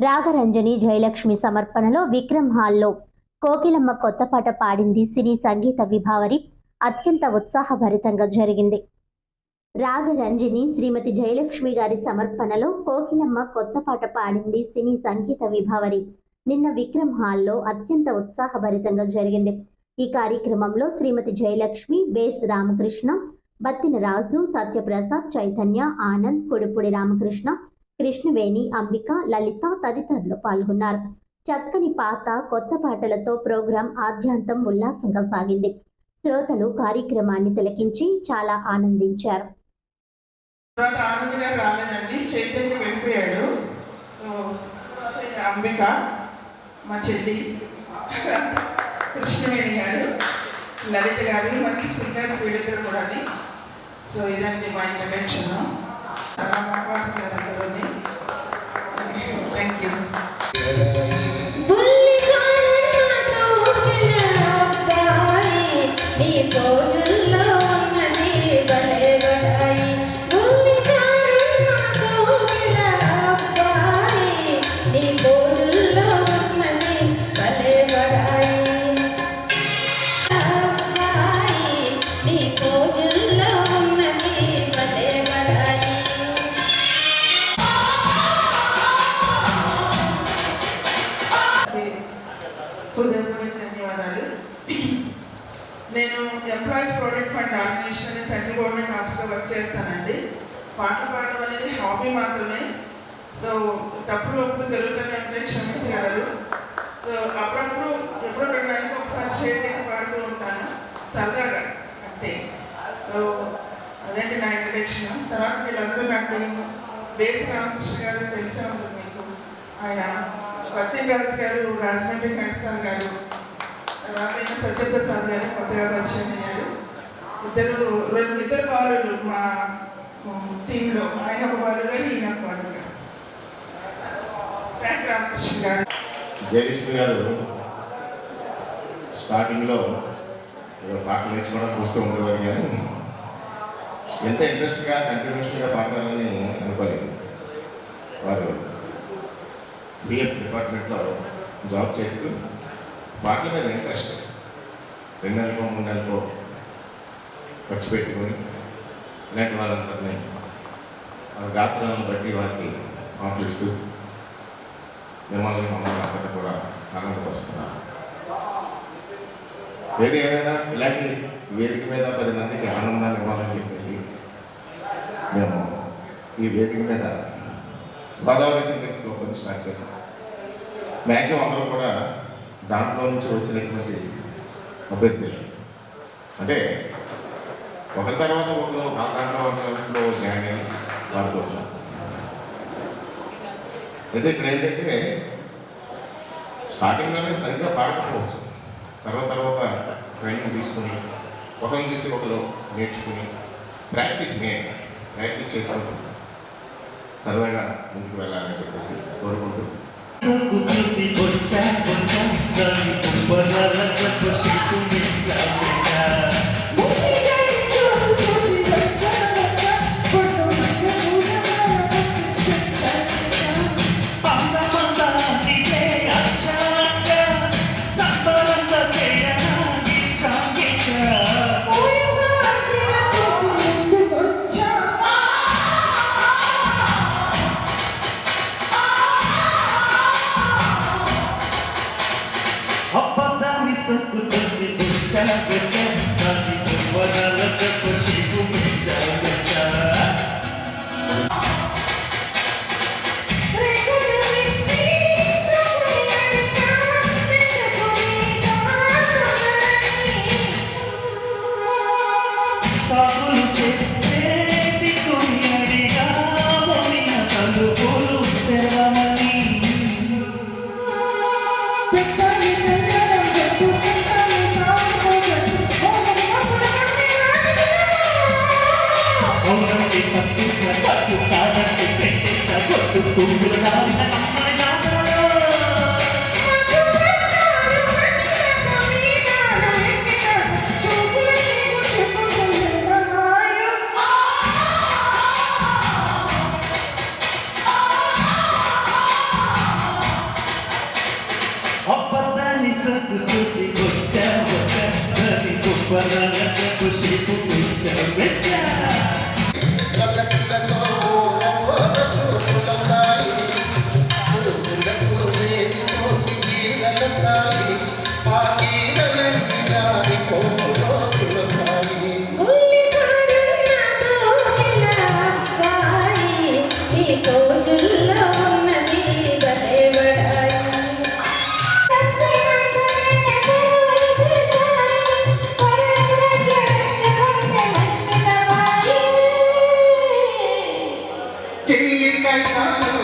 రాగరంజని జయలక్ష్మి సమర్పణలో విక్రమ్ హాల్లో కోకిలమ్మ కొత్త పాట పాడింది సినీ సంగీత విభావరి. అత్యంత ఉత్సాహభరితంగా జరిగింది. రాగరంజని శ్రీమతి జయలక్ష్మి గారి సమర్పణలో కోకిలమ్మ కొత్త పాట పాడింది సినీ సంగీత విభావరి. నిన్న విక్రమ్ హాల్లో అత్యంత ఉత్సాహభరితంగా జరిగింది. ఈ కార్యక్రమంలో శ్రీమతి జయలక్ష్మి బేస్ రామకృష్ణ బత్తిన రాజు సత్యప్రసాద్ చైతన్య ఆనంద్ కొడుపుడి రామకృష్ణ కృష్ణవేణి అంబిక లలిత తదితరులు పాల్గొన్నారు. చక్కని పాత కొత్త పాటలతో ప్రోగ్రాం ఆద్యాంతం ఉల్లాసంగా సాగింది. శ్రోతలు కార్యక్రమాన్ని తిలకించి చాలా ఆనందించారు. అంబిక మా చెల్లి కృష్ణవేణి గారు లలిత గారు మనకి సింగర్స్ వీళ్ళిద్దరు కూడా సో ఇదండి మా ఇంటర్వెన్షన్ చాలా మాట్లాడుతున్నారు అందరూ థ్యాంక్ యూ నీ ప్రొడక్ట్ సెంట్రల్ గవర్నమెంట్ ఆఫీస్లో వర్క్ చేస్తానండి. పాటలు పాడడం అనేది హాబీ మాత్రమే. సో తప్పుడు అప్పుడు జరుగుతూనే ఉంటే క్షమించగలరు. సో అప్పుడప్పుడు ఎప్పుడో రెండు నెలలకు ఒకసారి షేర్ చేసి పాడుతూ ఉంటాను. సరదాగా అంతే. సో అదండి నా ఇంట్రడక్షన్ తర్వాత వీళ్ళందరూ నాకు బేస్ రామకృష్ణ గారు తెలిసే ఉంటుంది మీకు. ఆయన భక్తి రాజు గారు రాజమండ్రి ఘంటసాల గారు తర్వాత సత్యప్రసాద్ గారు కొత్తగా పరిచయం అయ్యారు. ఇద్దరు రెండు ఇద్దరు బాలులు మా టీంలో. ఆయన ఒక బాలు గారు ఈయన ఒక బాలు గారు. రామకృష్ణ గారు. గారు స్టార్టింగ్లో ఏదో పాటలు నేర్చుకోవడానికి వస్తూ ఉండేవారు కానీ ఎంత ఇంట్రెస్ట్గా కంటిన్యూషన్గా పాడతారని అనుకోలేదు. వారు బిఎఫ్ డిపార్ట్మెంట్లో జాబ్ చేస్తూ పాటల మీద ఇంట్రెస్ట్. రెండు నెలలకో మూడు నెలలకో ఖర్చు పెట్టుకొని ఇలాంటి వాళ్ళందరినీ వారి గాత్రాలను బట్టి వారికి పాటలు మిమ్మల్ని మమ్మల్ని అందరినీ కూడా ఆనందపరుస్తున్నారు. ఏది ఏమైనా ఇలాంటి వేదిక మీద పది మందికి ఆనందాన్ని ఇవ్వాలని చెప్పేసి మేము ఈ వేదిక మీద గోదావరి సింగర్స్ కొన్ని స్టార్ట్ చేశాం. మ్యాక్సిమం అందరూ కూడా దాంట్లో నుంచి వచ్చినటువంటి అభ్యర్థులు. అంటే ఒక తర్వాత ఒకరు ఆ ఒకరిలో జాయిన్ అయ్యి వాడుతూ ఉంటాం అయితే ఇక్కడ ఏంటంటే స్టార్టింగ్లోనే సరిగ్గా పాడకపోవచ్చు. తర్వాత తర్వాత ట్రైనింగ్ తీసుకుని ఒకరిని చూసి ఒకరు నేర్చుకుని ప్రాక్టీస్ మే ప్రాక్టీస్ చేసుకుంటూ సరదాగా ముందుకు వెళ్ళాలని చెప్పేసి కోరుకుంటూ. చూసి सब कुछ से बेचा बेचा बाकी तो बना लगा खुशी को बेचा बेचा Só por um tempo చూసి వచ్చా వచ్చా దాని కుప్పరాల Hey,